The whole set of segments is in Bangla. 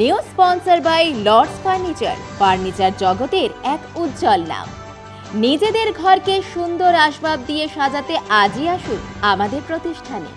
New sponsor by Lords furniture. Furniture জগতের এক উজ্জ্বল নাম। নিজেদের ঘরকে সুন্দর আসবাব দিয়ে সাজাতে আজই আসুন আমাদের প্রতিষ্ঠানে।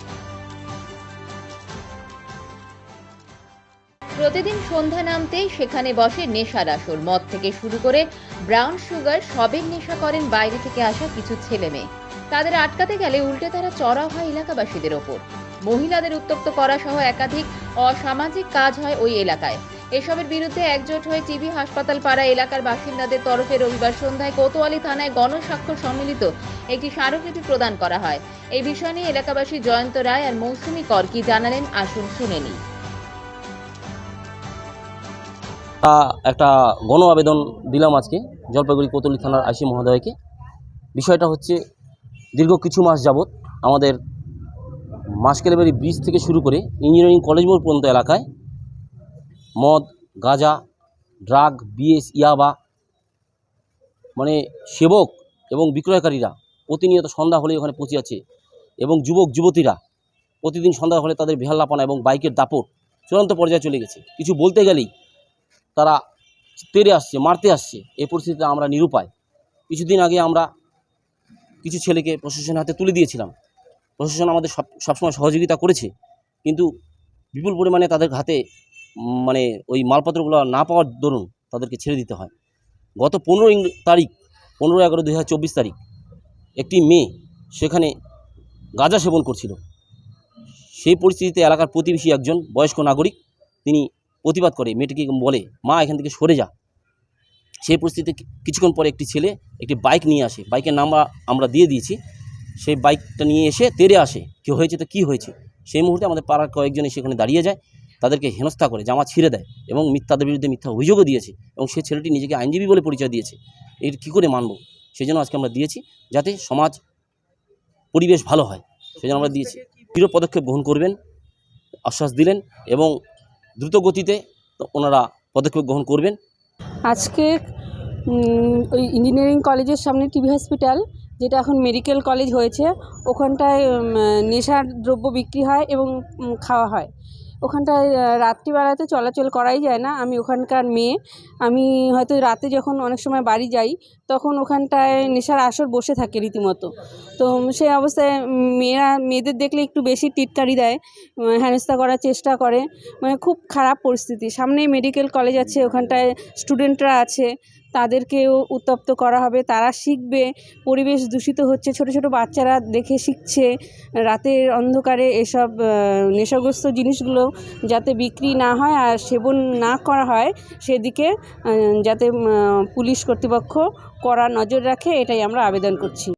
প্রতিদিন সন্ধ্যা নামতেই সেখানে বসে নেশার আসর। মদ থেকে শুরু করে ব্রাউন সুগার সবের নেশা করেন বাইরে থেকে আসা কিছু ছেলে মেয়ে তাদের আটকাতে গেলে উল্টে তারা চড়া হয় এলাকাবাসীদের ওপর। মহিলাদের উত্তপ্ত করা সহ একাধিক অসামাজিক কাজ হয় ওই এলাকায়। এসবের বিরুদ্ধে একজোট হয়ে টিবি হাসপাতাল পাড়া এলাকার বাসিন্দাদের তরফে রবিবার সন্ধ্যায় কোতোয়ালি থানায় গণস্বাক্ষর সম্মিলিত একটি স্মারকলিপি প্রদান করা হয়। এই বিষয় নিয়ে এলাকাবাসী জয়ন্ত রায় আর মৌসুমী কর কি জানালেন আসুন শুনে নিই। একটা গণ আবেদন দিলাম আজকে জলপাইগুড়ি কোতলি থানার আইসি মহোদয়কে। বিষয়টা হচ্ছে দীর্ঘ কিছু মাস যাবৎ আমাদের মাসকেলেবাড়ি ব্রিজ থেকে শুরু করে ইঞ্জিনিয়ারিং কলেজ মোড় পর্যন্ত এলাকায় মদ, গাঁজা, ড্রাগ, বিএস, ইয়াবা মানে সেবক এবং বিক্রয়কারীরা প্রতিনিয়ত সন্ধ্যা হলে ওখানে পৌঁছে আছে এবং যুবক, যুবতীরা প্রতিদিন সন্ধ্যা হলে তাদের বেহাল্লাপানা এবং বাইকের দাপট চূড়ান্ত পর্যায়ে চলে গেছে। কিছু বলতে গেলেই তারা তেড়ে আসছে, মারতে আসছে। এই পরিস্থিতিতে আমরা নিরুপায়। কিছুদিন আগে আমরা কিছু ছেলেকে প্রশাসনের হাতে তুলে দিয়েছিলাম। প্রশাসন আমাদের সব, সবসময় সহযোগিতা করেছে, কিন্তু বিপুল পরিমাণে তাদের হাতে মানে ওই মালপত্রগুলো না পাওয়ার দরুন তাদেরকে ছেড়ে দিতে হয়। গত পনেরো তারিখ, পনেরো এগারো দুই তারিখ, একটি মেয়ে সেখানে গাঁজা সেবন করছিল। সেই পরিস্থিতিতে এলাকার প্রতিবেশী একজন বয়স্ক নাগরিক, তিনি প্রতিবাদ করে, মেয়েটিকে বলে, মা, এখান থেকে সরে যা। সেই পরিস্থিতিতে কিছুক্ষণ পরে একটি ছেলে একটি বাইক নিয়ে আসে। বাইকের নাম্বার আমরা দিয়ে দিয়েছি। সেই বাইকটা নিয়ে এসে তেড়ে আসে, কি হয়েছে তো কী হয়েছে? সেই মুহূর্তে আমাদের পাড়ার কয়েকজনে সেখানে দাঁড়িয়ে যায়, তাদেরকে হেনস্থা করে, জামা ছিঁড়ে দেয় এবং মিথ্যাদের বিরুদ্ধে মিথ্যা অভিযোগও দিয়েছে এবং সেই ছেলেটি নিজেকে আইনজীবী বলে পরিচয় দিয়েছে। এর কী করে মানব? সেই জন্য আজকে আমরা দিয়েছি যাতে সমাজ, পরিবেশ ভালো হয়। সেই জন্য আমরা দিয়েছি। দৃঢ় পদক্ষেপ গ্রহণ করবেন, আশ্বাস দিলেন এবং দ্রুত গতিতে ওনারা পদক্ষেপ গ্রহণ করবেন। আজকে ওই ইঞ্জিনিয়ারিং কলেজের সামনে টিভি হসপিটাল যেটা এখন মেডিকেল কলেজ হয়েছে, ওখানটায় নেশার দ্রব্য বিক্রি হয় এবং খাওয়া হয়। ওখানটায় রাত্রিবেলাতে চলাচল করাই যায় না। আমি ওখানকার মেয়ে। আমি হয়তো রাতে যখন অনেক সময় বাড়ি যাই, তখন ওখানটায় নেশার আসর বসে থাকে রীতিমতো। তো সেই অবস্থায় মেয়েরা, মেয়েদের দেখলে একটু বেশি টিটকারি দেয় হেনস্থা করার চেষ্টা করে। মানে খুব খারাপ পরিস্থিতি। সামনেই মেডিকেল কলেজ আছে, ওখানটায় স্টুডেন্টরা আছে। তাদেরকেও উত্তপ্ত করা হবে। তারা শিখবে, পরিবেশ দূষিত হচ্ছে, ছোট ছোট বাচ্চারা দেখে শিখছে। রাতের অন্ধকারে এসব নেশাগ্রস্ত জিনিসগুলো যাতে বিক্রি না হয় আর সেবন না করা হয়, সেদিকে যাতে পুলিশ কর্তৃপক্ষ কড়া নজর রাখে, এটাই আমরা আবেদন করছি।